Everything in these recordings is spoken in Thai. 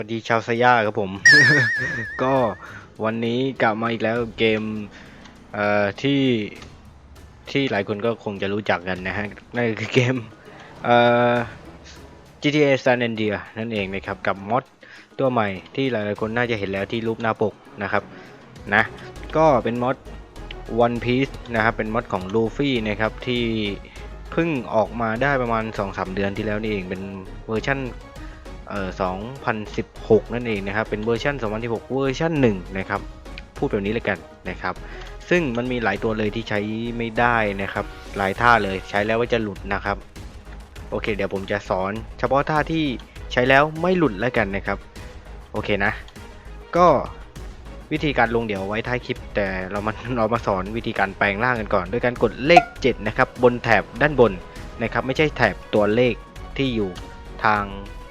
วัสดีชาวสยาครับผม ก็วันนี้กลับมาอีกแล้วเกมเอ่อที่ที่หลายคนก็คงจะรู้จักกันนะฮะนั่นคือเกมเอ่อ GTA San Andreas นั่นเองนะครับกับมอดตัวใหม่ที่หลายๆคนน่าจะเห็นแล้วที่รูปหน้าปกนะครับนะก็เป็นมอด One Piece นะครับเป็นมอดของลูฟี่นะครับที่เพิ่งออกมาได้ประมาณ 2-3 เดือนที่แล้วนี่เองเป็นเวอร์ชั่น เอ่อ2016 นั่นเองนะครับ เป็นเวอร์ชัน2016 เวอร์ชัน1นะครับ พูดแบบนี้เลยกันนะครับ ซึ่งมันมีหลายตัวเลยที่ใช้ไม่ได้นะครับ หลายท่าเลยใช้แล้วว่าจะหลุดนะครับ โอเค เดี๋ยวผมจะสอน เฉพาะท่าที่ใช้แล้วไม่หลุดแล้วกันนะครับ โอเคนะ ก็วิธีการลงเดี๋ยวไว้ท้ายคลิป แต่เรามาเรามาสอนวิธีการแปลงร่างกันก่อน ด้วยการกดเลข 7 นะครับ บนแถบด้านบนนะครับ ไม่ใช่แถบตัวเลขที่อยู่ทาง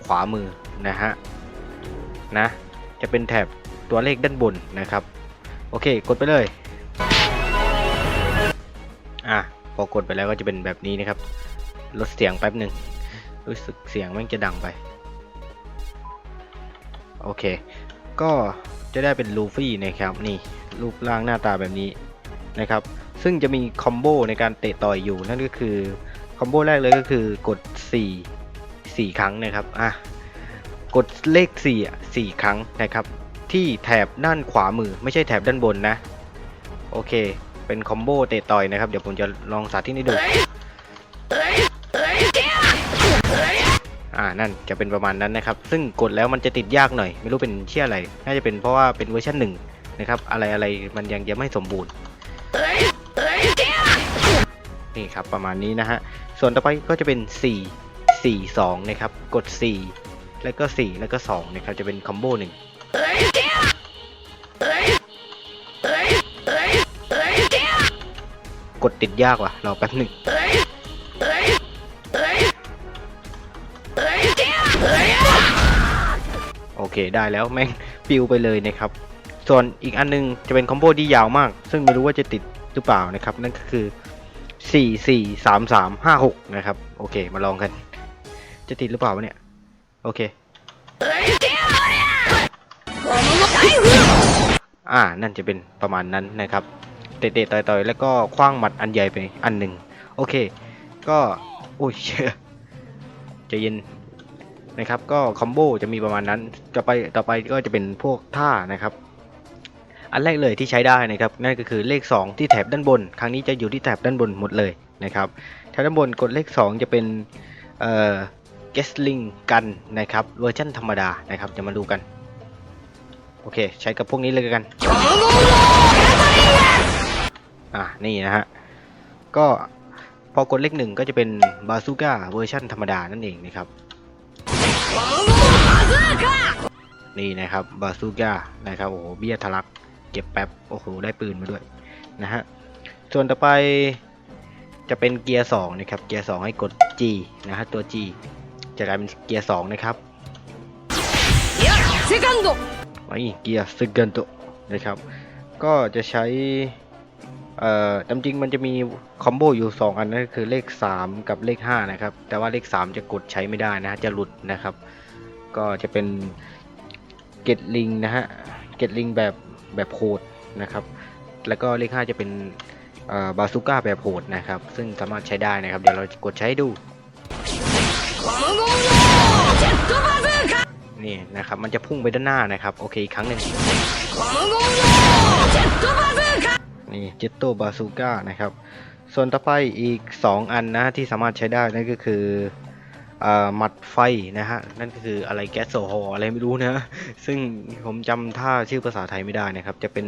ขวามือนะฮะนะจะเป็นแถบตัวเลขด้านบนนะครับ โอเคกดไปเลยอะพอกดไปแล้วก็จะเป็นแบบนี้นะครับ ลดเสียงแป๊บหนึ่งรู้สึกเสียงมันจะดังไป โอเค ก็จะได้เป็นลูฟี่นะครับนี่รูปร่างหน้าตาแบบนี้นะครับ ซึ่งจะมีคอมโบในการเตะต่อยอยู่นั่นก็คือคอมโบแรกเลยก็คือกด 4 4 ครั้งนะครับอะกดเลข4อะ4ครั้งนะครับ ที่แถบด้านขวามือไม่ใช่แถบด้านบนนะ โอเค เป็นคอมโบเตะต่อยนะครับ เดี๋ยวผมจะลองสาธิตให้ดูอ่านั่นจะเป็นประมาณนั้นนะครับ ซึ่งกดแล้วมันจะติดยากหน่อย ไม่รู้เป็นเชี่ยอะไร น่าจะเป็นเพราะว่าเป็นเวอร์ชันหนึ่งนะครับ อะไรอะไรมันยังยังไม่สมบูรณ์นี่ครับประมาณนี้นะฮะ ส่วนต่อไปก็จะเป็น 4 4 2 นะครับ กด 4 แล้วก็ 4 แล้วก็ 2 นะครับ จะเป็นคอมโบหนึ่งกดติดยากว่ะ รอแป๊บหนึ่งโอเคได้แล้วแม่งปิวไปเลยนะครับ ส่วนอีกอันนึงจะเป็นคอมโบที่ยาวมาก ซึ่งไม่รู้ว่าจะติดหรือเปล่านะครับ นั่นก็คือ 4 4 3 3 5 6 นะครับ โอเคมาลองกัน จะติดหรือเปล่าวะเนี่ย โอเค อ่า นั่นจะเป็นประมาณนั้นนะครับ เตะๆต่อยๆ แล้วก็คว้างหมัดอันใหญ่ไปอันหนึ่ง โอเค ก็อุ้ยเชื่อจะเย็นนะครับ ก็คอมโบจะมีประมาณนั้น ต่อไปต่อไปก็จะเป็นพวกท่านะครับ อันแรกเลยที่ใช้ได้นะครับ นั่นก็คือเลข 2 ที่แถบด้านบน ครั้งนี้จะอยู่ที่แถบด้านบนหมดเลยนะครับ แถบด้านบนกดเลข 2 จะเป็นเอ่อ g e s l i n g กันนะครับเวอร์ชันธรรมดานะครับจะมาดูกัน โอเค ใช้กับพวกนี้เลยกันอ่านี่นะฮะ ก็พอกดเลขหนึ่งก็จะเป็นบาซูก้าเวอร์ชันธรรมดานั่นเองนะครับนี่นะครับบาซูก้านะครับโอ้โหเบี้ยทะลักเก็บแป๊บโอ้โหได้ปืนมาด้วยนะฮะส่วนต่อไปจะเป็นเกียร์2นะครับ เกียร์2ให้กด G นะฮะตัว G จะกลายเป็นเกียร์สองนะครับเซกันโดไอ้เกียร์ซิกันโดนะครับ ก็จะใช้ เอ่อจำจริงมันจะมีคอมโบอยู่ 2 อันนั่นคือเลข 3 กับเลข 5 นะครับ แต่ว่าเลข 3 จะกดใช้ไม่ได้นะฮะจะหลุดนะครับ ก็จะเป็นเกตลิงนะฮะ เกตลิงแบบแบบโหดนะครับ แล้วก็เลข 5 จะเป็นบาซูก้าแบบโหดนะครับ ซึ่งสามารถใช้ได้นะครับ เดี๋ยวเรากดใช้ดู นี่นะครับมันจะพุ่งไปด้านหน้านะครับ โอเคอีกครั้งหนึ่งนี่เจตโตบาซูก้านะครับ ส่วนต่อไปอีก 2 อันนะที่สามารถใช้ได้นั่นก็คือหมัดไฟนะฮะ นั่นก็คืออะไรแก๊สโซฮออะไรไม่รู้นะ ซึ่งผมจำท่าชื่อภาษาไทยไม่ได้นะครับ จะเป็น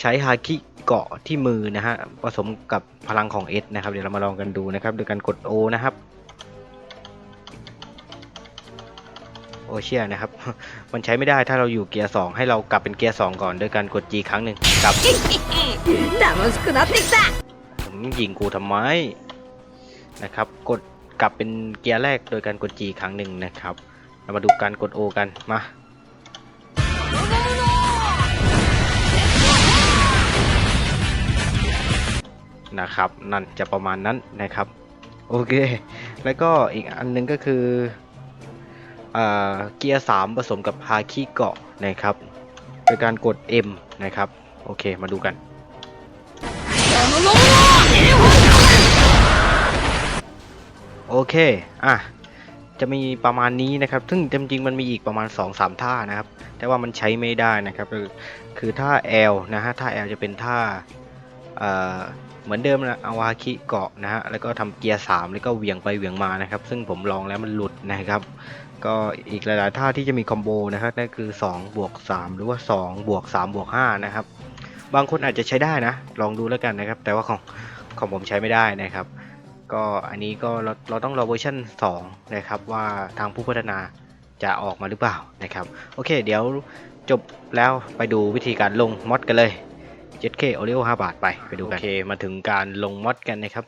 ใช้ฮาคิเกาะที่มือนะฮะ ผสมกับพลังของเอสนะครับ เดี๋ยวเรามาลองกันดูนะครับโดยการกด O นะครับ โอเชียนะครับ มันใช้ไม่ได้ถ้าเราอยู่เกียร์ 2 ให้เรากลับเป็นเกียร์ 2 ก่อนโดยการกด G ครั้งหนึ่งกลับ 楽しくなってきた ผมยิงกูทำไมนะครับ กดกลับเป็นเกียร์แรกโดยการกด G ครั้งหนึ่งนะครับ เรามาดูการกด O กันมา นะครับ นั่นจะประมาณนั้นนะครับ โอเค แล้วก็อีกอันหนึงก็คือ เกียร์สามผสมกับฮาคิเกาะนะครับโดยการกด M นะครับ โอเคมาดูกันโอเค อะ จะมีประมาณนี้นะครับ ซึ่งจริงๆ มันมีอีกประมาณ 2-3 ท่านะครับ แต่ว่ามันใช้ไม่ได้นะครับ คือคือท่า L นะฮะ ท่า L จะเป็นท่า เหมือนเดิมนะอาวาคิเกาะนะฮะ แล้วก็ทำเกียร์ 3 แล้วก็เหวี่ยงไปเหวี่ยงมานะครับ ซึ่งผมลองแล้วมันหลุดนะครับ ก็อีกหลาย ๆ ท่าที่จะมีคอมโบนะครับนั่นคือ2บวก3หรือว่า2บวก3บวก5นะครับ บางคนอาจจะใช้ได้นะ ลองดูแล้วกันนะครับ แต่ว่าของของผมใช้ไม่ได้นะครับ ก็อันนี้ก็เราเราต้องรอเวอร์ชัน2นะครับว่าทางผู้พัฒนาจะออกมาหรือเปล่านะครับ โอเค เดี๋ยวจบแล้วไปดูวิธีการลงมอดกันเลย 7K Oreo 5 บาทไปไปดูกัน โอเค มาถึงการลงมอดกันนะครับ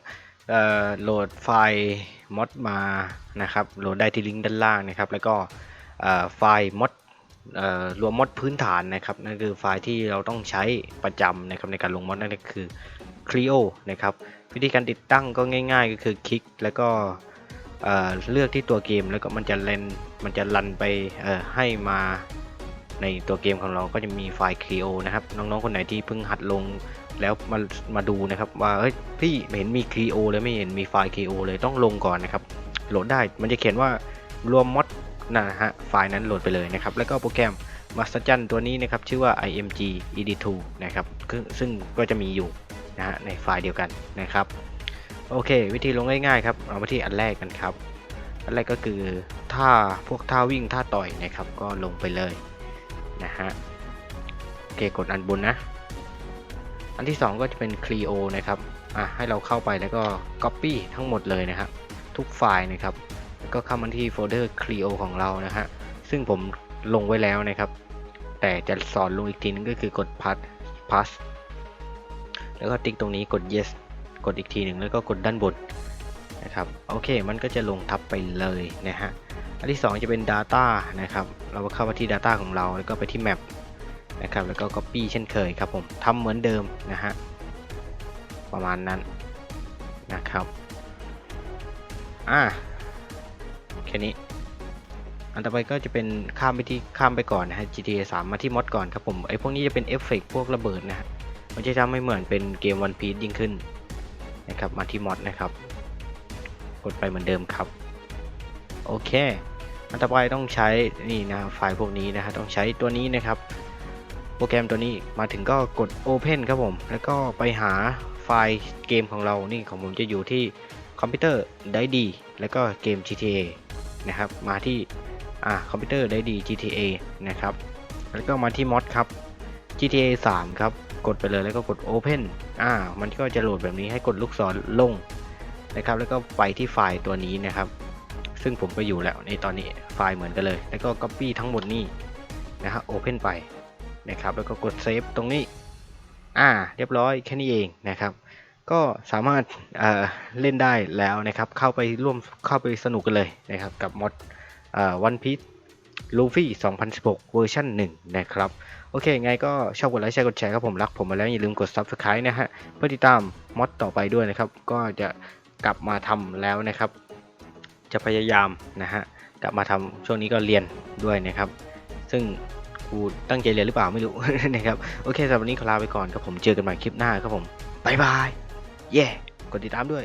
เอ่อโหลดไฟล์มอดมานะครับโหลดได้ที่ลิงก์ด้านล่างนะครับ แล้วก็ไฟล์มอดรวมมอดพื้นฐานนะครับนั่นคือไฟล์ที่เราต้องใช้ประจำนะครับในการลงมอดนั่นก็คือ Clio นะครับวิธีการติดตั้งก็ง่ายๆ ก็คือคลิกแล้วก็เลือกที่ตัวเกมแล้วก็มันจะเลนมันจะรันไปให้มา ในตัวเกมของเราก็จะมีไฟล์ Clio นะครับ น้องๆ คนไหนที่เพิ่งหัดลงแล้วมามาดูนะครับ ว่าเฮ้ยพี่เห็นมี Clio เลยไม่เห็นมีไฟล์ Clio เลยต้องลงก่อนนะครับ โหลดได้มันจะเขียนว่ารวมมอดนะฮะไฟล์นั้นโหลดไปเลยนะครับ แล้วก็โปรแกรม Master ตัวนี้นะครับ ชื่อว่า img ed2 นะครับซึ่งก็จะมีอยู่นะฮะในไฟล์เดียวกันนะครับ โอเค วิธีลงง่ายๆครับเอามาที่อันแรกกันครับ อันแรกก็คือท่าพวกท่าวิ่งท่าต่อยนะครับ ก็ลงไปเลย นะฮะโอเคกดอันบนนะ อันที่ 2 ก็จะเป็น Clio นะครับอะให้เราเข้าไปแล้วก็ Copy ทั้งหมดเลยนะครับทุกไฟล์นะครับแล้วก็เข้ามาที่โฟลเดอร์ Clio ของเรานะฮะซึ่งผมลงไว้แล้วนะครับ แต่จะสอนลงอีกทีนึงก็คือกด pass pass แล้วก็ติ๊กตรงนี้กด yes กดอีกทีหนึ่งแล้วก็กดด้านบนนะครับ โอเค มันก็จะลงทับไปเลยนะฮะ นที่ 2 จะเป็น Data นะครับ เราก็เข้ามาที่ Data ของเรา แล้วก็ไปที่ Map นะครับ แล้วก็ Copy เช่นเคยครับผมทำเหมือนเดิมนะฮะ ประมาณนั้นนะครับ อ่าแค่นี้ อันต่อไปก็จะเป็นข้ามไปที่ข้ามไปก่อนนะฮะ GTA 3 มาที่มอดก่อนครับผม ไอ้พวกนี้จะเป็นเอฟเฟกต์พวกระเบิดนะฮะ มันจะทำให้เหมือนเป็นเกม One Piece ยิ่งขึ้นนะครับ มาที่มอดนะครับ กดไปเหมือนเดิมครับ โอเค อันต่อไปต้องใช้นี่นะไฟล์พวกนี้นะฮะต้องใช้ตัวนี้นะครับ โปรแกรมตัวนี้มาถึงก็กด Open ครับผม แล้วก็ไปหาไฟล์เกมของเรานี่ของผมจะอยู่ที่คอมพิวเตอร์ได้ดี แล้วก็เกม GTA นะครับ มาที่อ่าคอมพิวเตอร์ได้ดี GTA นะครับ แล้วก็มาที่มอดครับ GTA 3 ครับ กดไปเลยแล้วก็กด Open อ่า มันก็จะโหลดแบบนี้ให้กดลูกศรลงนะครับ แล้วก็ไปที่ไฟล์ตัวนี้นะครับ ซึ่งผมก็อยู่แล้วในตอนนี้ไฟล์เหมือนกันเลย แล้วก็ Copy ทั้งหมดนี่นะฮะ Open ไปนะครับ แล้วก็กด Save ตรงนี้ อ่า เรียบร้อยแค่นี้เองนะครับ ก็สามารถเเล่นได้แล้วนะครับ เข้าไปร่วมเข้าไปสนุกกันเลยนะครับ กับมอดเอ่อ One Piece Luffy 2016 เวอร์ชัน1 นะครับ โอเค ไงก็ชอบกดไลค์แชร์กดแชร์ครับผมรักผมมาแล้วอย่าลืมกด Subscribe นะฮะ เพื่อติดตามมอดต่อไปด้วยนะครับ ก็จะกลับมาทำแล้วนะครับ จะพยายามนะฮะกลับมาทำช่วงนี้ก็เรียนด้วยนะครับ ซึ่งกูตั้งใจเรียนหรือเปล่าไม่รู้นะครับโอเคสำหรับวันนี้ขอลาไปก่อนครับผมเจอกันใหม่คลิปหน้าครับผมบายบายเย่กดติดตามด้วย